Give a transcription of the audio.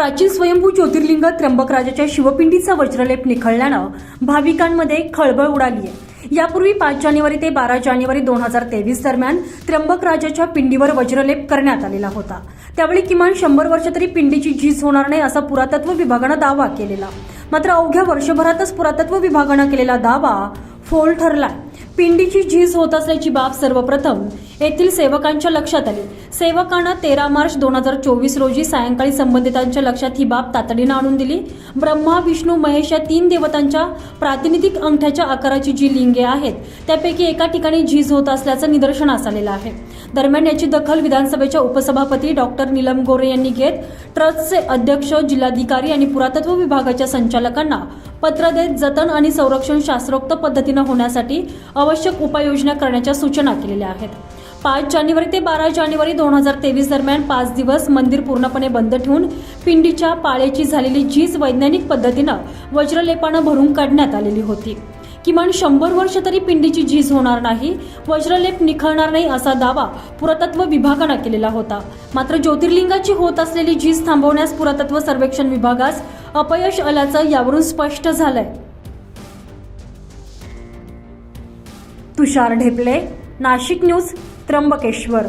प्राचीन स्वयंभू ज्योतिर्लिंग त्र्यंबकराजाच्या शिवपिंडीचा वज्रलेप निखळल्यानं भाविकांमध्ये खळबळ उडाली आहे. यापूर्वी पाच जानेवारी ते बारा जानेवारी दोन हजार तेवीस दरम्यान त्र्यंबकराजाच्या पिंडीवर वज्रलेप करण्यात आलेला होता. त्यावेळी किमान शंभर वर्ष तरी पिंडीची झीज होणार नाही असा पुरातत्व विभागानं दावा केलेला. मात्र अवघ्या वर्षभरातच पुरातत्व विभागानं केलेला दावा फोल ठरलाय. पिंडीची झीज होत असल्याची बाब सर्वप्रथम येथील सेवकांच्या लक्षात आली. सेवकानं तेरा मार्च दोन हजार चोवीस रोजी सायंकाळी संबंधितांच्या लक्षात ही बाब तातडीनं आणून दिली. ब्रह्मा विष्णू महेश या तीन देवतांच्या प्रातिनिधिक अंगठ्याच्या आकाराची जी लिंगे आहेत त्यापैकी एका ठिकाणी झीज होत असल्याचं निदर्शनास आलेलं आहे. दरम्यान याची दखल विधानसभेच्या उपसभापती डॉक्टर नीलम गोरे यांनी घेत ट्रस्टचे अध्यक्ष जिल्हाधिकारी आणि पुरातत्व विभागाच्या संचालकांना पत्र देत जतन आणि संरक्षण शास्त्रोक्त पद्धतीनं होण्यासाठी आवश्यक उपाययोजना करण्याच्या सूचना केलेल्या आहेत. पाच जानेवारी ते बारा जानेवारी दोन हजार तेवीस दरम्यान पाच दिवस मंदिर पूर्णपणे बंद ठेवून पिंडीच्या पाळेची झालेली झीज वैज्ञानिक पद्धतीनं वज्रलेपानं भरून काढण्यात आलेली होती. किमान शंभर वर्ष तरी पिंडीची झीज होणार नाही वज्रलेप निखळणार नाही असा दावा पुरातत्व विभागानं केलेला होता. मात्र ज्योतिर्लिंगाची होत असलेली झीज थांबवण्यास पुरातत्व सर्वेक्षण विभागास अपयश आल्याचं यावरून स्पष्ट झालंय. तुषार ढेपले नाशिक न्यूज त्र्यंबकेश्वर.